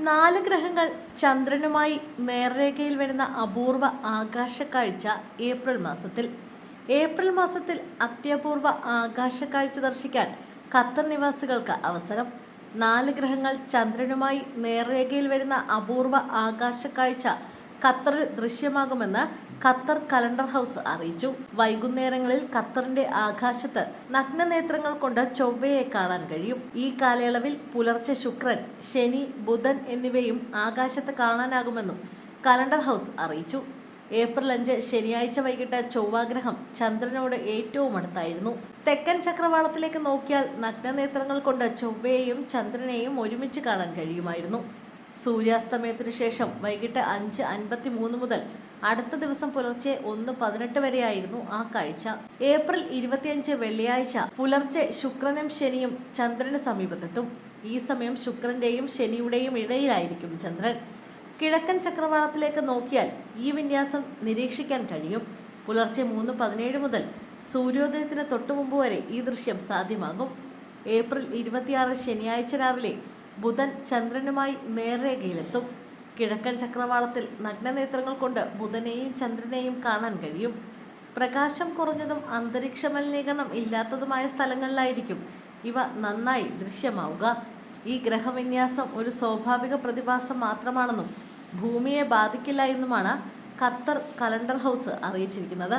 നാല് ഗ്രഹങ്ങൾ ചന്ദ്രനുമായി നേർരേഖയിൽ വരുന്ന അപൂർവ ആകാശക്കാഴ്ച ഏപ്രിൽ മാസത്തിൽ. ഏപ്രിൽ മാസത്തിൽ അത്യപൂർവ ആകാശക്കാഴ്ച ദർശിക്കാൻ ഖത്തർ നിവാസികൾക്ക് അവസരം. നാല് ഗ്രഹങ്ങൾ ചന്ദ്രനുമായി നേർരേഖയിൽ വരുന്ന അപൂർവ ആകാശക്കാഴ്ച ഖത്തറിൽ ദൃശ്യമാകുമെന്ന് ഖത്തർ കലണ്ടർ ഹൗസ് അറിയിച്ചു. വൈകുന്നേരങ്ങളിൽ ഖത്തറിന്റെ ആകാശത്ത് നഗ്നനേത്രങ്ങൾ കൊണ്ട് ചൊവ്വയെ കാണാൻ കഴിയും. ഈ കാലയളവിൽ പുലർച്ചെ ശുക്രൻ ശനി ബുധൻ എന്നിവയും ആകാശത്ത് കാണാനാകുമെന്നും കലണ്ടർ ഹൗസ് അറിയിച്ചു. ഏപ്രിൽ അഞ്ച് ശനിയാഴ്ച വൈകിട്ട് ചൊവ്വാഗ്രഹം ചന്ദ്രനോട് ഏറ്റവും അടുത്തായിരുന്നു. തെക്കൻ ചക്രവാളത്തിലേക്ക് നോക്കിയാൽ നഗ്നനേത്രങ്ങൾ കൊണ്ട് ചൊവ്വയെയും ചന്ദ്രനെയും ഒരുമിച്ച് കാണാൻ കഴിയുമായിരുന്നു. സൂര്യാസ്തമയത്തിനു ശേഷം വൈകിട്ട് അഞ്ച് അൻപത്തി മൂന്ന് മുതൽ അടുത്ത ദിവസം പുലർച്ചെ ഒന്ന് പതിനെട്ട് വരെയായിരുന്നു ആ കാഴ്ച. ഏപ്രിൽ ഇരുപത്തിയഞ്ച് വെള്ളിയാഴ്ച പുലർച്ചെ ശുക്രനും ശനിയും ചന്ദ്രന് സമീപത്തെത്തും. ഈ സമയം ശുക്രന്റെയും ശനിയുടെയും ഇടയിലായിരിക്കും ചന്ദ്രൻ. കിഴക്കൻ ചക്രവാളത്തിലേക്ക് നോക്കിയാൽ ഈ വിന്യാസം നിരീക്ഷിക്കാൻ കഴിയും. പുലർച്ചെ മൂന്ന് പതിനേഴ് മുതൽ സൂര്യോദയത്തിന് തൊട്ടുമുമ്പ് വരെ ഈ ദൃശ്യം സാധ്യമാകും. ഏപ്രിൽ ഇരുപത്തിയാറ് ശനിയാഴ്ച രാവിലെ ബുധൻ ചന്ദ്രനുമായി നേർരേഖയിലെത്തും. കിഴക്കൻ ചക്രവാളത്തിൽ നഗ്നനേത്രങ്ങൾ കൊണ്ട് ബുധനെയും ചന്ദ്രനെയും കാണാൻ കഴിയും. പ്രകാശം കുറഞ്ഞതും അന്തരീക്ഷ മലിനീകരണം ഇല്ലാത്തതുമായ സ്ഥലങ്ങളിലായിരിക്കും ഇവ നന്നായി ദൃശ്യമാവുക. ഈ ഗ്രഹവിന്യാസം ഒരു സ്വാഭാവിക പ്രതിഭാസം മാത്രമാണെന്നും ഭൂമിയെ ബാധിക്കില്ല എന്നുമാണ് ഖത്തർ കലണ്ടർ ഹൗസ് അറിയിച്ചിരിക്കുന്നത്.